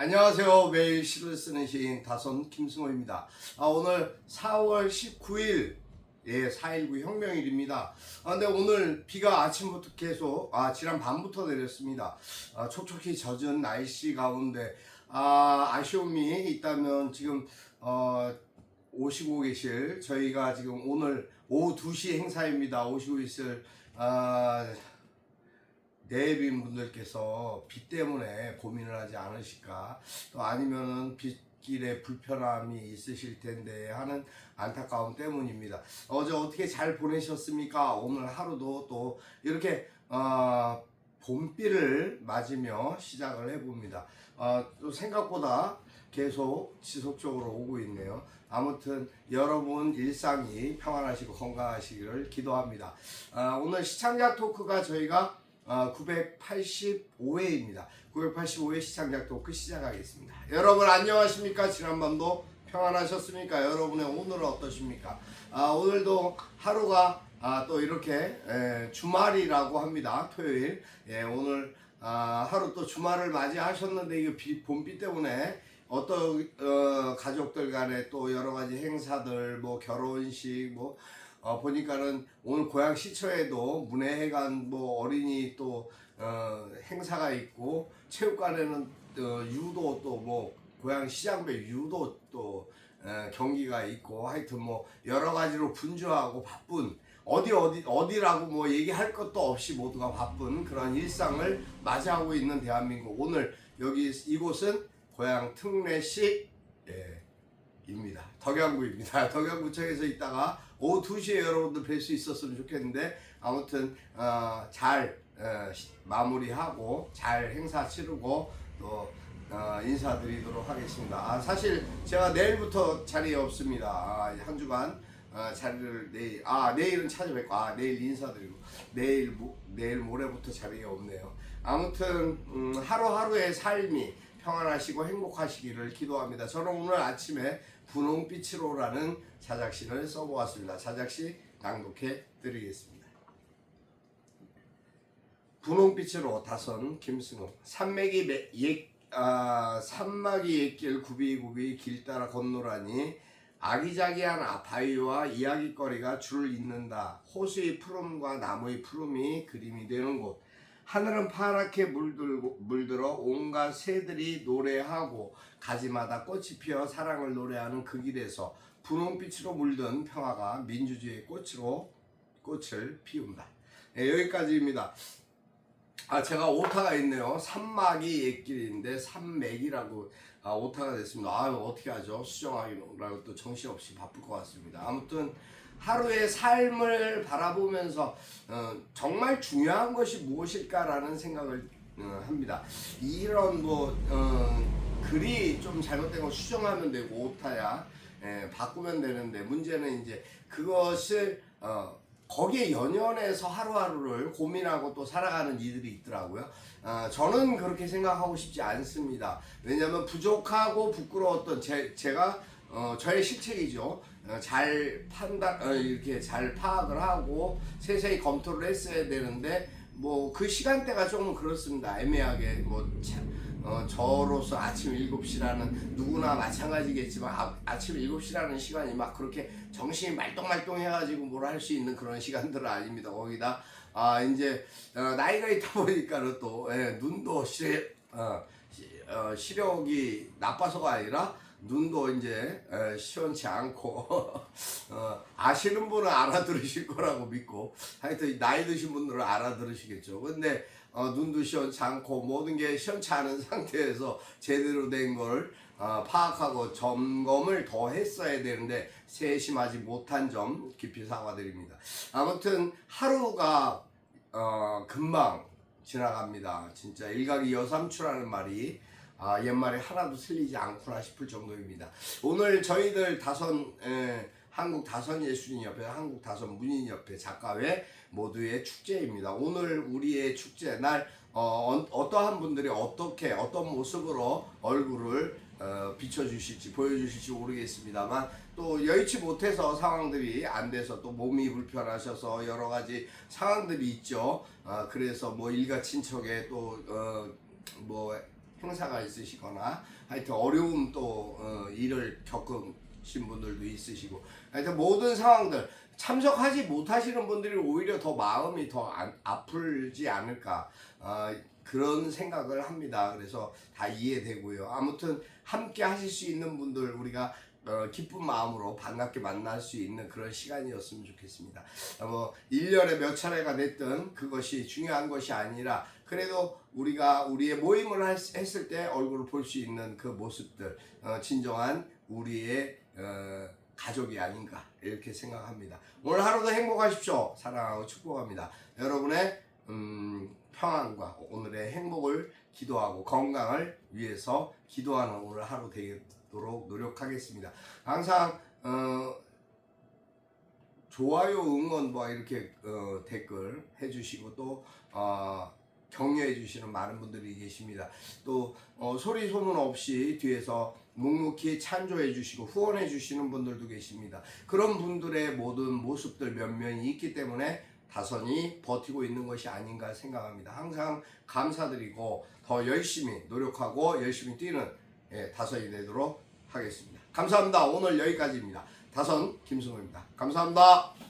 안녕하세요. 매일 시를 쓰는 시인 다선 김승호입니다. 아, 오늘 4월 19일 예, 4.19 혁명일입니다. 아, 근데 오늘 비가 아침부터 계속, 아, 지난 밤부터 내렸습니다. 아, 촉촉히 젖은 날씨 가운데, 아, 아쉬움이 있다면 지금, 어, 오시고 계실, 저희가 지금 오늘 오후 2시 행사입니다. 오시고 계실, 아, 내빈 분들께서 비 때문에 고민을 하지 않으실까 또 아니면은 빗길에 불편함이 있으실 텐데 하는 안타까움 때문입니다. 어제 어떻게 잘 보내셨습니까? 오늘 하루도 또 이렇게 어, 봄비를 맞으며 시작을 해봅니다. 어, 또 생각보다 계속 지속적으로 오고 있네요. 아무튼 여러분 일상이 평안하시고 건강하시기를 기도합니다. 아, 오늘 시청자 토크가 저희가 어, 985회입니다. 985회 시청자 토크 시작하겠습니다. 여러분 안녕하십니까? 지난밤도 평안하셨습니까? 여러분의 오늘은 어떠십니까? 아, 오늘도 하루가 아, 또 이렇게 에, 주말이라고 합니다. 토요일. 예, 오늘 아, 하루 또 주말을 맞이하셨는데 이거 비, 봄비 때문에 어떤 어, 가족들 간에 또 여러 가지 행사들 뭐 결혼식 뭐 어, 보니까는 오늘 고향 시초에도 문해회관 뭐 어린이 또 어, 행사가 있고 체육관에는 어, 유도 또 뭐 고향 시장배 유도 또 어, 경기가 있고 하여튼 뭐 여러 가지로 분주하고 바쁜 어디 어디 어디라고 뭐 얘기할 것도 없이 모두가 바쁜 그런 일상을 맞이하고 있는 대한민국 오늘 여기 이곳은 고향 특례시 예, 입니다. 덕양구입니다. 덕양구청에서 있다가 오후 2시에 여러분들 뵐 수 있었으면 좋겠는데 아무튼 어, 잘 어, 시- 마무리하고 잘 행사 치르고 또 어, 인사드리도록 하겠습니다. 아, 사실 제가 내일부터 자리에 없습니다. 아, 한 주간 어, 자리를 내일 아 내일은 찾아뵙고 아 내일 인사드리고 내일 모, 내일 모레부터 자리에 없네요. 아무튼 음, 하루하루의 삶이 평안하시고 행복하시기를 기도합니다. 저는 오늘 아침에 분홍빛으로라는 자작시를 써보았습니다. 자작시 낭독해 드리겠습니다. 분홍빛으로 다선 김승호 산맥이 매- 옛 아, 산막이 옛길 굽이굽이 길 따라 건너라니 아기자기한 아- 바위와 이야기거리가 줄 잇는다. 호수의 푸름과 나무의 푸름이 그림이 되는 곳. 하늘은 파랗게 물들고, 물들어 온갖 새들이 노래하고 가지마다 꽃이 피어 사랑을 노래하는 그 길에서 분홍빛으로 물든 평화가 민주주의의 꽃으로 꽃을 피운다. 예, 여기까지입니다. 아 제가 오타가 있네요. 산막이 옛길인데 산맥이라고 아, 오타가 됐습니다. 아 어떻게 하죠? 수정하기라고 또 정신없이 바쁠 것 같습니다. 아무튼 하루의 삶을 바라보면서 어, 정말 중요한 것이 무엇일까라는 생각을 어, 합니다. 이런 뭐 어, 글이 좀 잘못된 거 수정하면 되고 오타야 예, 바꾸면 되는데 문제는 이제 그것을 어, 거기에 연연해서 하루하루를 고민하고 또 살아가는 이들이 있더라고요. 어, 저는 그렇게 생각하고 싶지 않습니다. 왜냐하면 부족하고 부끄러웠던 제, 제가 어, 저의 실책이죠. 어, 잘 판단, 어, 이렇게 잘 파악을 하고 세세히 검토를 했어야 되는데 뭐 그 시간대가 조금 그렇습니다. 애매하게 뭐 참, 어, 저로서 아침 7시라는 누구나 마찬가지겠지만 아, 아침 7시라는 시간이 막 그렇게 정신이 말똥말똥 해가지고 뭘 할 수 있는 그런 시간들은 아닙니다. 거기다 아 이제 어, 나이가 있다 보니까는 또 예, 눈도 시, 어, 시, 어, 시력이 나빠서가 아니라 눈도 이제 에, 시원치 않고 어, 아시는 분은 알아들으실 거라고 믿고 하여튼 나이 드신 분들은 알아들으시겠죠. 근데 어, 눈도 시원치 않고 모든 게 시원치 않은 상태에서 제대로 된걸 어, 파악하고 점검을 더 했어야 되는데 세심하지 못한 점 깊이 사과드립니다. 아무튼 하루가 어, 금방 지나갑니다. 진짜 일각이 여삼추라는 말이 아, 옛말에 하나도 틀리지 않구나 싶을 정도입니다. 오늘 저희들 다선 에, 한국 다선 예술인 협회, 한국 다선 문인 협회 작가회 모두의 축제입니다. 오늘 우리의 축제 날 어, 어, 떠한 분들이 어떻게 어떤 모습으로 얼굴을 어, 비춰주실지 보여주실지 모르겠습니다만 또 여의치 못해서 상황들이 안 돼서 또 몸이 불편하셔서 여러 가지 상황들이 있죠. 아, 그래서 뭐 일가 친척에 또뭐 행사가 있으시거나 하여튼 어려움 또 어, 일을 겪으신 분들도 있으시고 하여튼 모든 상황들 참석하지 못하시는 분들이 오히려 더 마음이 더 안, 아플지 않을까 어, 그런 생각을 합니다. 그래서 다 이해되고요. 아무튼 함께 하실 수 있는 분들 우리가 어, 기쁜 마음으로 반갑게 만날 수 있는 그런 시간이었으면 좋겠습니다. 어, 뭐 1년에 몇 차례가 됐든 그것이 중요한 것이 아니라 그래도 우리가 우리의 모임을 했- 했을 때 얼굴을 볼 수 있는 그 모습들 어, 진정한 우리의 어, 가족이 아닌가 이렇게 생각합니다. 오늘 하루도 행복하십시오. 사랑하고 축복합니다. 여러분의 음, 평안과 오늘의 행복을 기도하고 건강을 위해서 기도하는 오늘 하루 되 도록 노력하겠습니다. 항상 어, 좋아요, 응원 뭐 이렇게 어, 댓글 해주시고 또 어, 격려해 주시는 많은 분들이 계십니다. 또 어, 소리 소문 없이 뒤에서 묵묵히 찬조해 주시고 후원해 주시는 분들도 계십니다. 그런 분들의 모든 모습들 면면이 있기 때문에 다선이 버티고 있는 것이 아닌가 생각합니다. 항상 감사드리고 더 열심히 노력하고 열심히 뛰는 예, 다선이 되도록 하겠습니다. 감사합니다. 오늘 여기까지입니다. 다선 김승호입니다. 감사합니다.